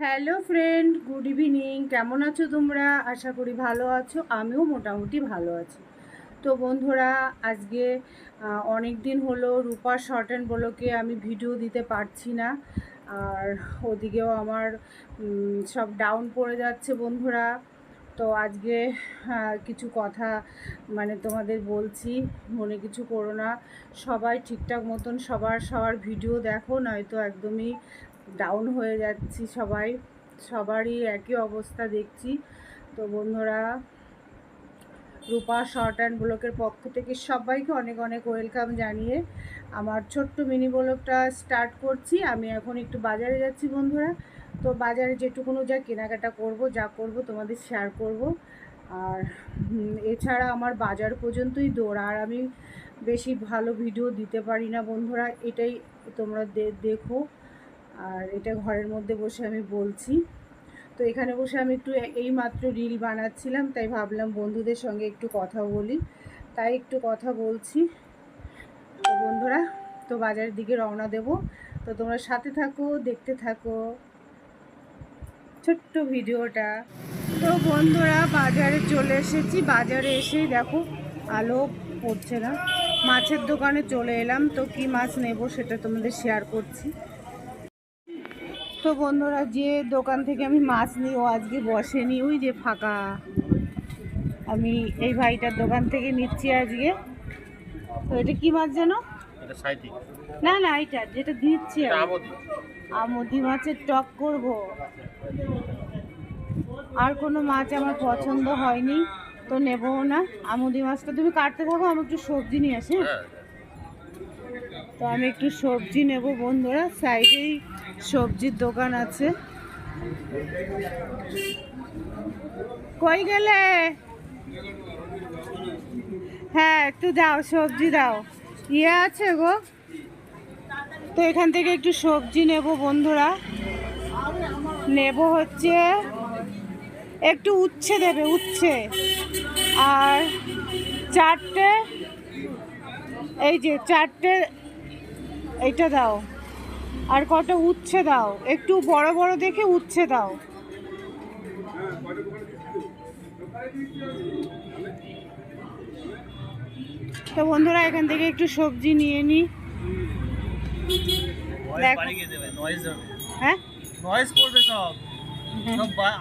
Hello friend good evening কেমন আছো তোমরা? আশা করি ভালো আছো। আমিও মোটামুটি ভালো আছি। তো বন্ধুরা, আজকে অনেক দিন হলো রূপা শর্ট অ্যান্ড ব্লকে আমি ভিডিও দিতে পারছি না। আর ওদিকেও আমার সব ডাউন পড়ে যাচ্ছে বন্ধুরা। তো আজকে কিছু কথা মানে তোমাদের বলছি, মনে কিছু করো না। সবাই ঠিকঠাক মতন সবার সবার ভিডিও দেখো, নয়তো একদমই ডাউন হয়ে যাচ্ছি সবাই। সবারই একই অবস্থা দেখছি। তো বন্ধুরা রূপা শর্ট অ্যান্ড ব্লকের পক্ষ থেকে সবাইকে অনেক অনেক ওয়েলকাম জানিয়ে আমার ছোট্ট মিনি ব্লকটা স্টার্ট করছি। আমি এখন একটু বাজারে যাচ্ছি বন্ধুরা। তো বাজারে যেটুকুনো যা কেনাকাটা করব, যা করব তোমাদের শেয়ার করব। আর এছাড়া আমার বাজার পর্যন্তই দৌড়। আর আমি বেশি ভালো ভিডিও দিতে পারি না বন্ধুরা, এটাই তোমরা দেখো। আর এটা ঘরের মধ্যে বসে আমি বলছি। তো এখানে বসে আমি একটু এই মাত্র রিল বানাচ্ছিলাম, তাই ভাবলাম বন্ধুদের সঙ্গে একটু কথা বলি। তাই একটু কথা বলছি। তো বন্ধুরা, তো বাজারের দিকে রওনা দেব। তো তোমরা সাথে থাকো, দেখতে থাকো। ছোট্ট ভিডিওটা। তো বন্ধুরা, বাজারে চলে এসেছি। বাজারে এসেই দেখো, আলো পড়ছে না। মাছের দোকানে চলে এলাম। তো কি মাছ নেব সেটা তোমাদের শেয়ার করছি। তো বন্ধুরা যে দোকান থেকে আমি মাছ নিই ও আজকে বসেনি ওই যে ফাঁকা। আমি এই ভাইটার দোকান থেকে নিচ্ছি আজকে। তো এটা কি মাছ যেন না না এটা যেটা দিচ্ছি আমি। আমদি মাছের টক করব। আর কোনো মাছ আমার পছন্দ হয়নি তো নেবও না। আমুদি মাছটা তুমি কাটতে থাকো আমি একটু সবজি নিয়ে আসি হ্যাঁ? হ্যাঁ। তো আমি একটু সবজি নেব বন্ধুরা সাইডেই সবজির দোকান আছে। কই গেলে? হ্যাঁ একটু দাও, সবজি দাও। ইয়ে আছে গো। তো এখান থেকে একটু সবজি নেব বন্ধুরা। নেব হচ্ছে একটু উচ্ছে দেবে, উচ্ছে। আর চারটে, এই যে চারটে, এইটা দাও। আর কটা উচ্ছে দাও। একটু বড় বড় দেখে উচ্ছে দাও। তো বন্ধুরা এখান থেকে একটু সবজি নিয়ে দেবে হ্যাঁ? নয়েজ করবে সব।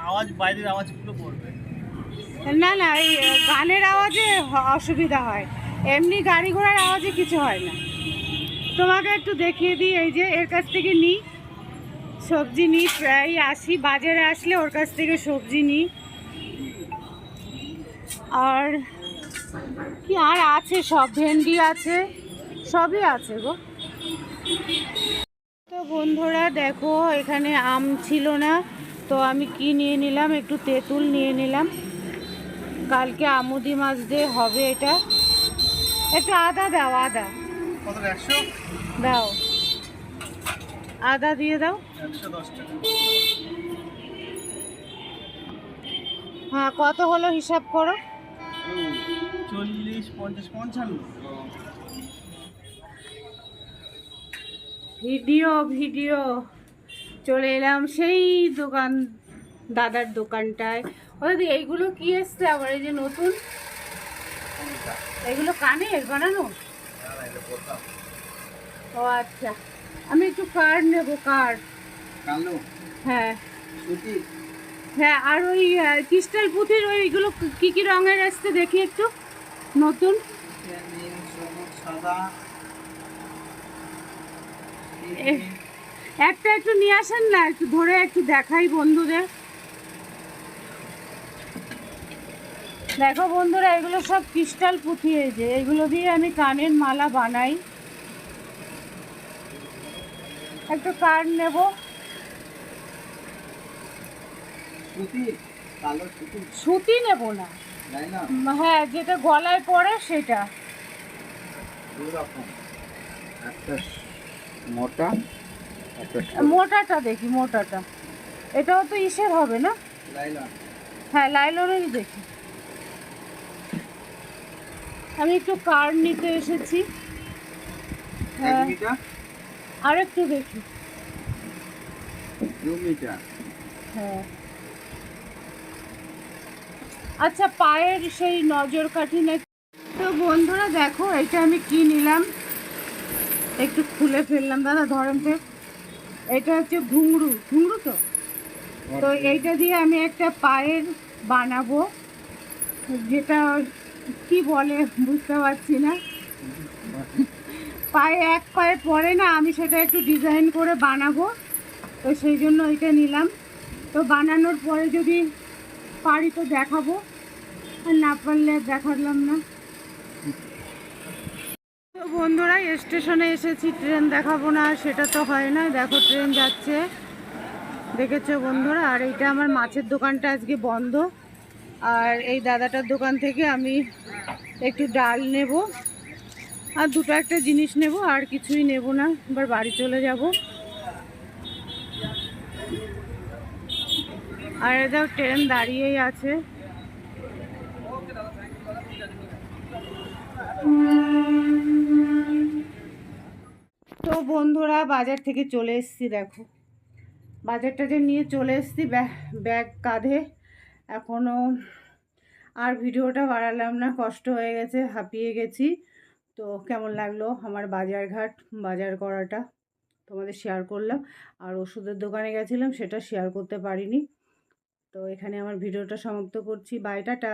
আওয়াজ বাইরের আওয়াজগুলো করবে। না না এই গানের আওয়াজে অসুবিধা হয়। এমনি গাড়ি ঘোড়ার আওয়াজে কিছু হয় না। তোমাকে একটু দেখিয়ে দিই, এই যে এর কাছ থেকে নিই। সবজি নিই, প্রায় আসি বাজারে আসলে ওর কাছ থেকে সবজি নিই। আর কি আর আছে? সব ভেন্ডি আছে, সবই আছে গো। তো বন্ধুরা, দেখো, এখানে আম ছিল না, তো আমি কি নিয়ে নিলাম? একটু তেঁতুল নিয়ে নিলাম। কালকে আমুদি মাছ দিয়ে হবে এটা। একটু আদা দাও, আদা। কত দাও। আদা দিয়ে দাও। টাকা। হ্যাঁ কত হলো হিসাব করো? চল্লিশ পঞ্চাশ পঞ্চান্ন। Video video. চলে এলাম সেই দোকান দাদার দোকানটায়। ও দিদি এইগুলো কি এসছে আবার? এই যে নতুন? এগুলো কানের বানানো? ও আচ্ছা। আমি একটু কার্ড নেব কার্ড কালো? হ্যাঁ। সুতি? হ্যাঁ আর ওই ক্রিস্টাল পুঁথির ওইগুলো কি কি রঙের আসছে দেখি একটু। নতুন? সাদা। একটা একটু নিয়ে আসেন না একটু ধরে একটু দেখাই বন্ধুদের। দেখো বন্ধুরা এগুলো সব ক্রিস্টাল পুঁথি যে এগুলো দিয়ে আমি কানের মালা বানাই। একটু কার নেব। সুতি? নেব না। হ্যাঁ যেটা গলায় পড়ে সেটা। একটা মোটা মোটাটা দেখি মোটাটা। এটাও তো ইসের হবে না? হ্যাঁ লাইলনেরই দেখি। আমি একটু কার নিতে এসেছি। হ্যাঁ। আর একটু দেখি। হ্যাঁ। আচ্ছা পায়ের সেই নজর কাঠি না তো বন্ধুরা দেখো এটা আমি কি নিলাম? একটু খুলে ফেললাম দাদা ধরেন তো। এটা হচ্ছে ঘুঙরু। ঘুংরু তো? তো এইটা দিয়ে আমি একটা পায়ের বানাবো যেটা কি বলে, বুঝতে পারছি না। পায়ে এক পায়ে পরে না, আমি সেটা একটু ডিজাইন করে বানাবো। তো সেই জন্য এটা নিলাম। তো বানানোর পরে যদি পারি তো দেখাবো, আর না পারলে দেখালাম না। তো বন্ধুরা, স্টেশনে এসেছি, ট্রেন দেখাবো না, সেটা তো হয় না। দেখো, ট্রেন যাচ্ছে। দেখেছ বন্ধুরা? আর এইটা আমার মাছের দোকানটা আজকে বন্ধ। আর এই দাদাটার দোকান থেকে আমি একটু ডাল নেব। আর দুটো একটা জিনিস নেব, আর কিছুই নেব না। এবার বাড়ি চলে যাব। আর এটাও ট্রেন দাঁড়িয়েই আছে। তো বন্ধুরা, বাজার থেকে চলে এসেছি, দেখো। বাজারটা যে নিয়ে চলে এসেছি ব্যাগ কাঁধে। এখনও আর ভিডিওটা বাড়ালাম না, কষ্ট হয়ে গেছে, হাঁপিয়ে গেছি। তো কেমন লাগল আমার বাজার ঘাট বাজার করাটা? তোমাদের শেয়ার করলাম। আর ওষুধের দোকানে গেছিলাম, সেটা শেয়ার করতে পারিনি। তো এখানে আমার ভিডিওটা সমাপ্ত করছি। By tata